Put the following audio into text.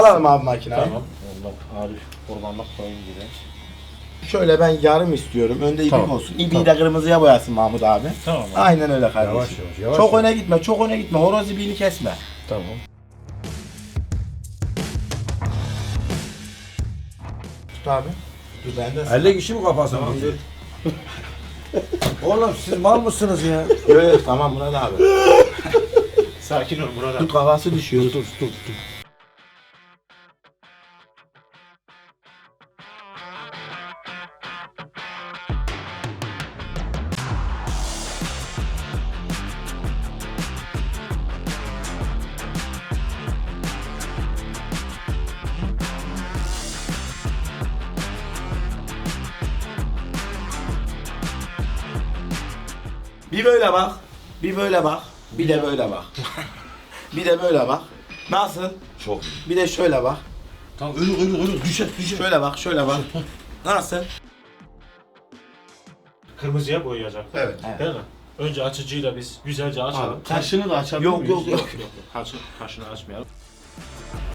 Alalım abi makinayı. Tamam. Allah Arif kurbanlık koyun gibi. Şöyle ben yarım istiyorum. Önde ipik Tamam. olsun. İpiği de kırmızıya boyasın Mahmut abi. Tamam abi. Aynen öyle kardeşim. Yavaş yavaş, yavaş çok yavaş. öne gitme, çok öne gitme. Horoz ipiğini kesme. Tamam. Tut abi. Dur ben de. 50 kişi mi kafasına? Oğlum siz mal mısınız ya? Yok yok tamam Murat abi. Sakin ol Murat abi. Tut kafası düşüyor. Dur dur dur. Bir böyle bak. Bir böyle bak. Bir de böyle bak. bir de böyle bak. Nasıl? Çok. Bir de şöyle bak. Tamam ölü ölü ölü düşer düşer. Şöyle bak, şöyle bak. Nasıl? Kırmızıya boyayacak. Evet. Değil mi? Önce açıcıyla biz güzelce açalım. Abi, Kaşını da açabilir Yok, miyiz? yok, yok. yok. Kaşı, kaşını açmayalım.